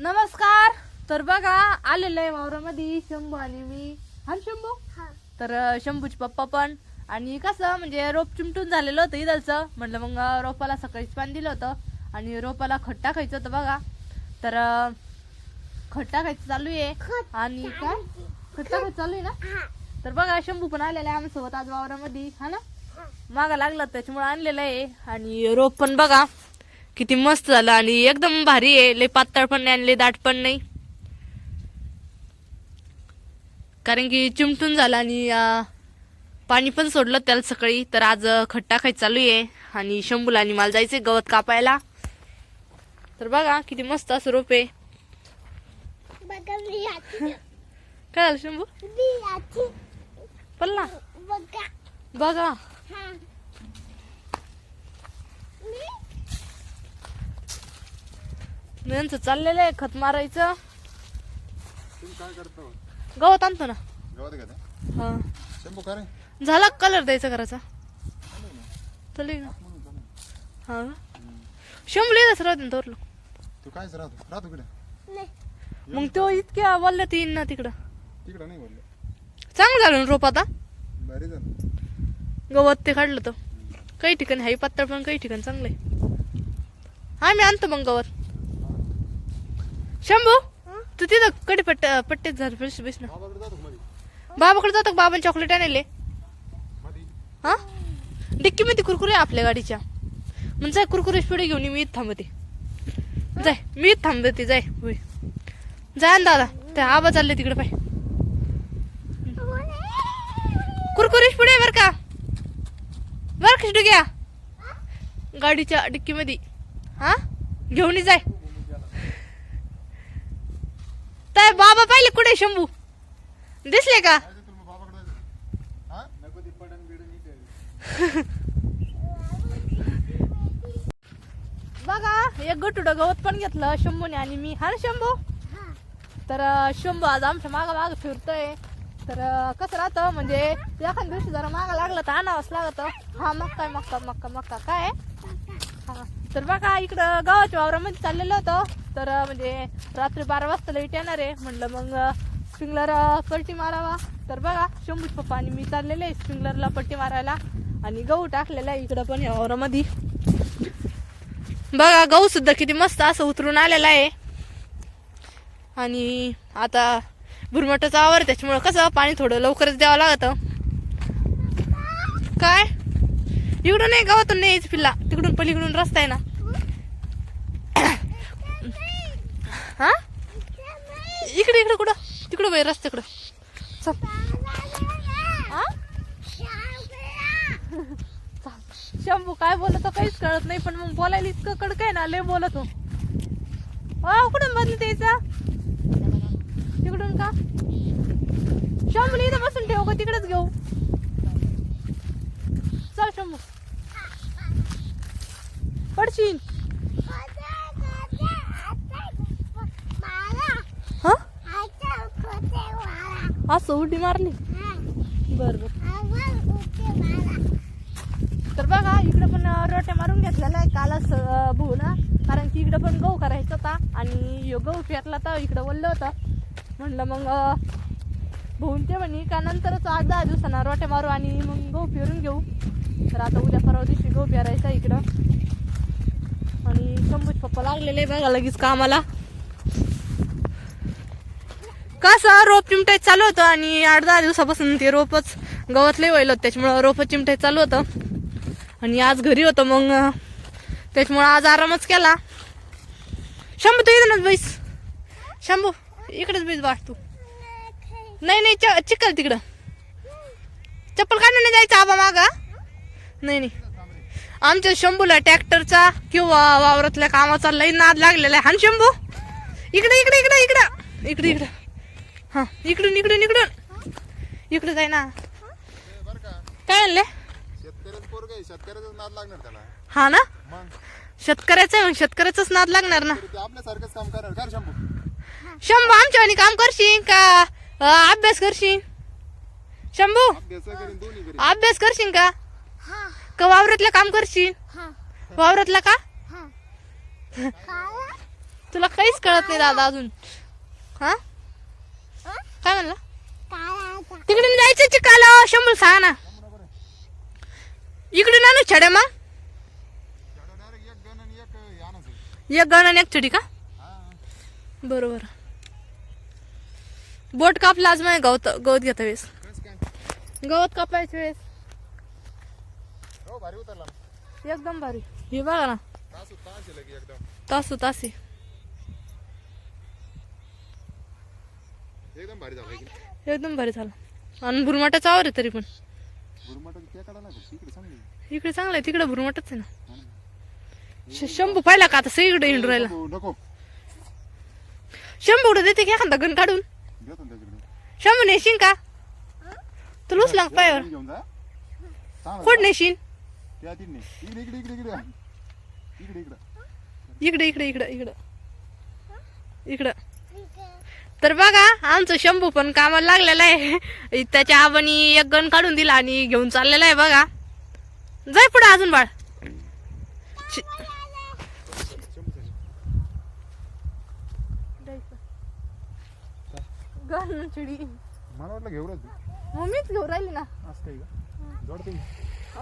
नमस्कार. तर बघा आलेलं आहे वावरामध्ये. शंभू आणि मी. हा शंभू? तर शंभूचे पप्पा पण. आणि कसं म्हणजे रोप चिमटून झालेलं होतं इदलचं. म्हटलं मग रोपाला सकाळीच पाणी दिलं होतं. आणि रोपाला खत टाकायचं होतं बघा. तर खत टाकायचं चालू आहे. आणि काय? खत टाकायचं चालू आहे ना? तर बघा शंभू पण आलेला आहे आमच्यासोबत आज वावरामध्ये. हा ना? मागा लागला त्याच्यामुळे आणलेलं आहे. आणि रोप पण बघा. किती मस्त झालं आणि एकदम भारी आहे. लय पातळ पण नाही आणि लय दाट पण नाही. कारण की चिमटून झालं आणि पाणी पण सोडलं त्याला सकाळी. तर आज खत टाकायचं चालू आहे आणि शंभूला आणि मला जायचंय गवत कापायला. तर बघा किती मस्त असं रोप आहे. काय झालं शंभू? पल्ला बघा बघा हा मी यांचं चाललेलं आहे खत मारायचं. तुम्ही काय करतो? गवत आणतो ना. गवत घेता? हा. शंभू का रे. झाला कलर द्यायचा करायचा चालेल ना. हा शंभू येतच राहते ना तोरलो. तू कायच राहतो? राहतो इकडे नाही. मग तो इतक्या वल्ल्यात येईन ना तिकडं. तिकडं नाही बोललो. चांगलं झालं ना रोप आता. भारी झालं. गवत ते काढलं तर. काही ठिकाणी हाई पातळ पण काही ठिकाणी चांगलं आहे. हा मी आणतो मग गवत. शंभू तू तिथं कडे पट्ट पट्टेच झालं पैसे बेस ना. बाबाकडे जातो बाबांनी चॉकलेट आणले हा? डिक्की मध्ये कुरकुरे आपल्या गाडीच्या. मग जाय कुरकुरे पुढे घेऊन ये, मी इथं थांबते. जाय मी इथं थांबते जाय होय. जाय ना दादा त्या आबा चालले तिकडे पाय. कुरकुरीश पुढे बर का? बर का घ्या. गाडीच्या डिक्की मध्ये हा? घेऊन जाय तर बाबा पाहिले कुठे शंभू? दिसले का? बघा एक गटुड गवत पण घेतलं शंभूने आणि मी. हा ना शंभू? तर शंभू आज आमच्या मागं माग फिरतोय. तर कसं राहतं म्हणजे एखाद्या दिवशी जरा माग लागलं तर आणावंच लागतं. हा मक्का मक्का मक्का मक्का. काय? हा. तर बघा इकडं गावाच्या वावरामध्ये चाललेलं होतं. तर म्हणजे रात्री बारा वाजता लाइट येणार आहे. म्हणलं मग स्प्रिंगलर पट्टी मारावा. तर बघा शंभूच पप्पा आणि मी चाललेले आहे स्प्रिंगलरला पट्टी मारायला. आणि गहू टाकलेला आहे इकडं पण या वावरामध्ये. बघा गहू सुद्धा किती मस्त असं उतरून आलेला आहे. आणि आता भुरमटाचा आवर त्याच्यामुळं कसं पाणी थोडं लवकरच द्यावं लागतं. काय? इकडून नाही गावातून नाही यायचं पिल्ला तिकडून पलीकडून रस्ता आहे ना. हा? इकडे इकडे कुठं? तिकडं बाई रस्त्याकडं. चल. हा? शंभू काय बोलतो काहीच कळत नाही पण मग बोलायला इतकं कडक आहे ना लय बोलतो. अ कुठून बदल द्यायचा तिकडून का? शंभूला इथं बसून ठेव का तिकडेच घेऊ. चल शंभू. पडशील. हा? असं उडी मारली. बर बर. तर बघा इकडे पण रोटे रोट्या मारून घेतलेला आहे कालच भू ना कारण की इकडे पण गहू करायचा होता आणि गहू पेरला तर इकडं बोललं होतं. म्हणलं मग अं, ते म्हणे का नंतरच आठ दहा दिवसांना रोट्या मारू आणि मग गहू पेरून घेऊ. तर आता उद्या परवा दिवशी गहू पेरायचा इकडं. आणि शंभूज पप्पा लागलेले बघा लगेच कामाला. कसं रोप चिमटायचं चालू होतं आणि आठ दहा दिवसापासून ते रोपच गवतले व्हायला होतं त्याच्यामुळं रोप चिमटायचं चालू होतं. आणि आज घरी होतं मग त्याच्यामुळं आज आरामच केला. शंभू तू इथूनच बैस. शंभू इकडेच बैस वाट तू. नाही नाही च- चिखल तिकडं. चप्पल काढून नाही जायचं आबा मागा. नाही नाही. आमच्या शंभूला ट्रॅक्टरचा किंवा वावरातल्या कामाचा लई नाद लागलेला आहे. हा ना शंभू. इकडे इकडे इकडे इकडे. इकडे इकडे. हा इकडून इकडून इकडून. इकडे जाय ना. काय त्याला. हा ना? शेतकऱ्याचं आहे मग. शेतकऱ्याचाच नाद लागणार ना. शंभू. शंभू आमच्या आणि काम करशील का? अभ्यास करशील? शंभू अभ्यास करशील का? का वावरातलं काम करशील? वावरातलं का? तुला काहीच कळत नाही दादा अजून. हा? काय म्हणला? तिकडून जायचं चिकाला शंभर सांगा ना. इकडून आणू छड्या मग. एक गण आणि एक छडी का? बरोबर. बोट कापला आज माझ्या गवत गवत घेता वेळेस. गवत कापायच्या वेळेस. हो भारी उतरला. एकदम भारी. हे बघा ना. तास तास लगी एकदम. तासू तासी एकदम भारी झाला एकदम भारी झालं. आणि भुरमाटाचा आवर आहे तरी पण. इकडे चांगलं आहे. तिकडे भुरमाटच आहे ना. शंभू पाहिला का आता सगळीकडे हिंडू राहिला? शंभू कुठं देते की एखादा गण काढून? शंभू नेशीन का? तुला उचला का पायावर. कुठं नेशीन. त्या तीन नाही इकडे इकडे इकडे इकडे. इकडे इकडे. इकडे इकडे इकडे इकडं. इकडं. तर बघा आमचं शंभू पण कामाला लागलेला आहे. त्याच्या आबानी एक गण काढून दिला आणि घेऊन चाललेला आहे बघा. जाय पुढे अजून बाळ. चिडी. मला वाटलं घेऊनच मग मीच घेऊन राहिली ना. असं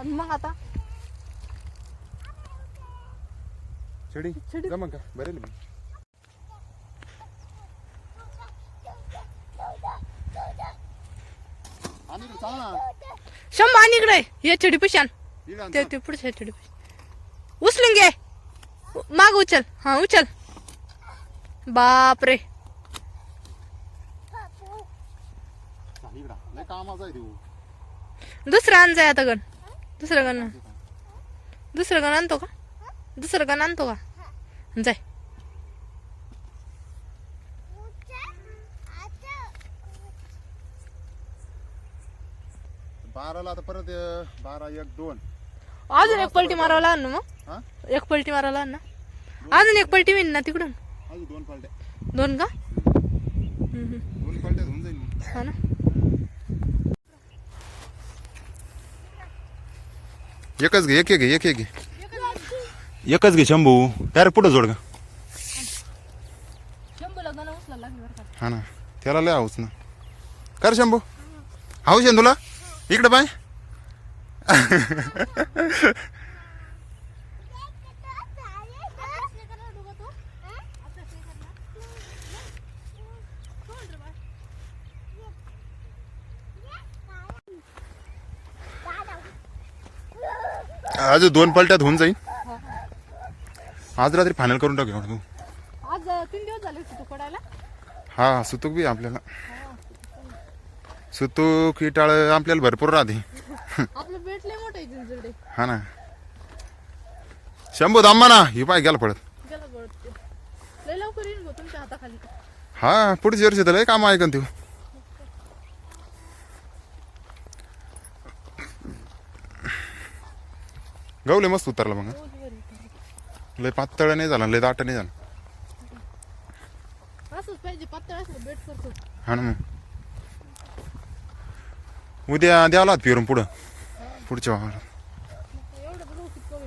मग आता? छडी जमा का? बरे मी. शंभर आणि इकडे. हे चिडी पिशान. ते पुढे चिडी उचलून घे. माग उचल. हा उचल. बाप रे दुसरा आणजा आता गण. दुसरं गण दुसरं गण आणतो का? दुसरं गण आणतो का? जाय बाराला आता परत अं, बारा एक दोन. अजून एक पलटी मारावं लागेल ना मग? हा? एक पलटी मारावं लागेल ना? अजून एक पलटी होईन ना तिकडून? अजून दोन पालट्या. दोन का? हम्म, हम्म. दोन पालट्या होऊन जाईल मग. हा ना? एकच घे एक एक घे एक एक घे. एकच घे शंभू. डायरेक्ट पुढे जोड का शंभूला गण उचला लागली बरं का? हा ना. त्याला लय हाऊस ना. कर शंभू. हाऊस आहे ना तुला? इकडे पाय. अजून दोन पलट्यात होऊन जाईल आज रात्री फायनल करून टाकू तू. आज तीन दिवस झाले होते तू पडायला. हा सुतूक बी आपल्याला. सुतूक टाळ आपल्याला भरपूर राहते. आपलं पेट लय मोठं आहे जिंजरडे हा ना. शंभू थांबा ना ही पाय गेला पडत गेला गळत ते. लय लवकर येईन भाऊ तुमच्या हाताखाली. हा पुढच्या वर्षी तर लय काम ऐकन तू. गवले मस्त उतरला मग लय पातळ नाही झाला लय दाट नाही झाला. असंच पाहिजे पातळ असलं बेट करतो. हा ना मग. उद्या द्यावं लागत फिरून पुढं पुढच्या वावरात. एवढं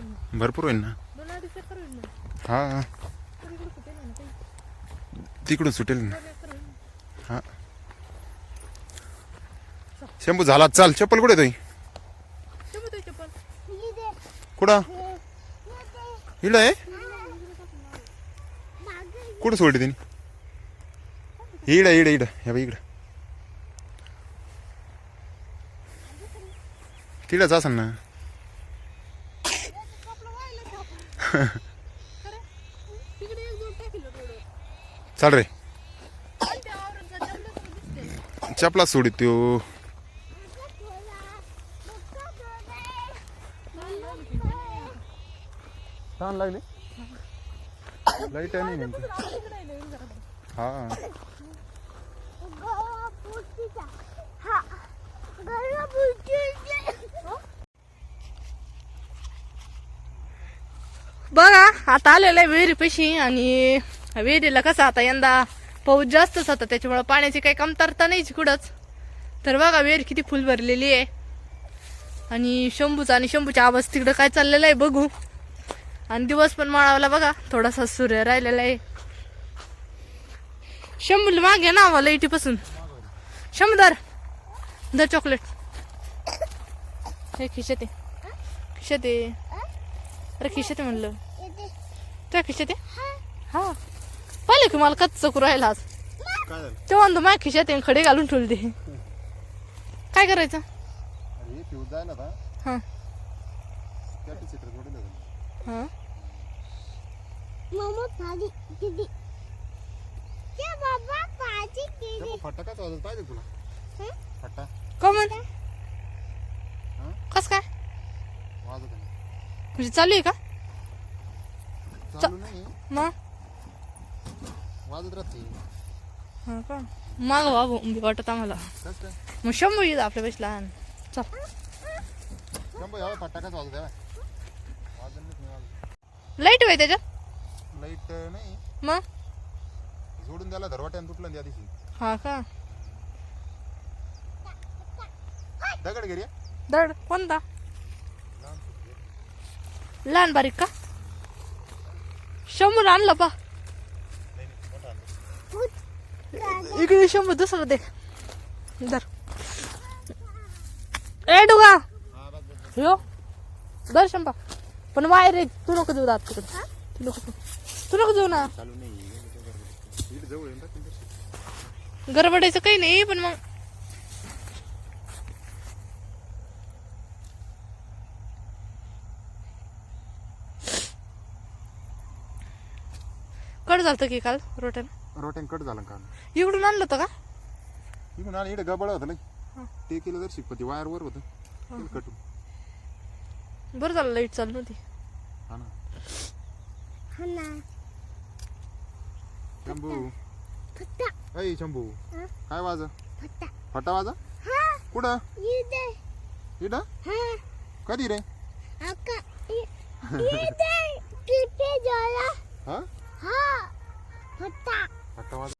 मग. भरपूर होईल ना. दोन अडीच एकर होईल मग. हा. तरी इकडं कुठे नाही ना काही. तिकडून सुटेल ना. दोन एकर होईल. हा. शंभू झाला चाल चप्पल कुठे तुही चप्पल. कुठं? इड आहे कुठं सोडली तिने इड इड इड या बाई इकडं तिडच असेल ना चाल रे चपला सोडित छान लागले. लाइट आहे नाही घरात. हा. बघा आता आलेलं आहे विहिरी पैशी आणि विहिरीला कसं आता यंदा पाऊस जास्तच होता त्याच्यामुळे पाण्याची काही कमतरता नाहीच कुठंच तर बघा विहीर किती फुल भरलेली आहे. आणि शंभूचा आणि शंभूच्या आवाज तिकडं काय चाललेलं आहे बघू. आणि दिवस पण माळावला बघा थोडासा सूर्य राहिलेला आहे. शंभूल मागे ना आम्हाला पासून शंभर दर चॉकलेट हे खिशात खिशात अरे खिशात म्हणलं. त्या खिशात हा. पाहिलं की मला कच्च करू राहिला आज. तेव्हा म्हणतो माझ्या खिशात खडे घालून ठेवले ते. काय करायचं? हा. मम्मा पाणी किती? ते बाबा पाणी किती? फटाकाच वाजत पाहिजे तुला. हं? फटा. कमन हा? कस काय? वाजत म्हणजे चालू आहे का? चालू नाही. मग वाजत राहते. हा का? माग बाबू वाटत आम्हाला. मग शंभर येत आपल्या पेक्षा लहान चल शंभर फटाकाच वाजत लाइट होय त्याच्यात? लाइट नाही. मग? जोडून द्यायला धरवाट्यानं तुटलं त्या दिवशी. हा का? दगड घे रे. दड कोणता? लहान बारीक का? शंभर आणलं पा. इकडे शंभर दुसरं दे. दर ए डुगा. यो. दर शंभर पण वायर रे तू नको देऊ दात तिकडे. तू नको देऊ. तू नको देऊ ना. चालू नाही इकडे जवळ येईल ना तुमच्या गरबडायचं काही नाही पण मग. कट झालं की काल रोट्यान रोट्यान कट झालं का इकडून आणलं होतं का? इकडून आलं इकडे गबळ होतं नाही. ते केलं तर शिकपती वायर वर होतं कटून. बरं झालं लाइट चालू हा ना. हा ना. शंभू. फटा अय शंभू. हं? काय वाज? फटा फटा वाजा? हा. कुठं? येते इथं? हा. कधी रे? आका किती जरा हा? हा. फटा. फटा वाजा.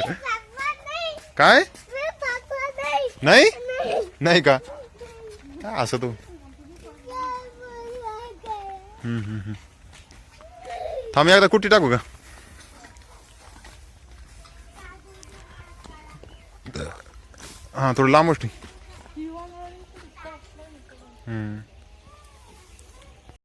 पापा नाही. काय? मी पापा नाही. नाही? नाही. नाही का? काय असं तू? थांब एकदा कुठे टाकू का? हां थोडं लांब गोष्टी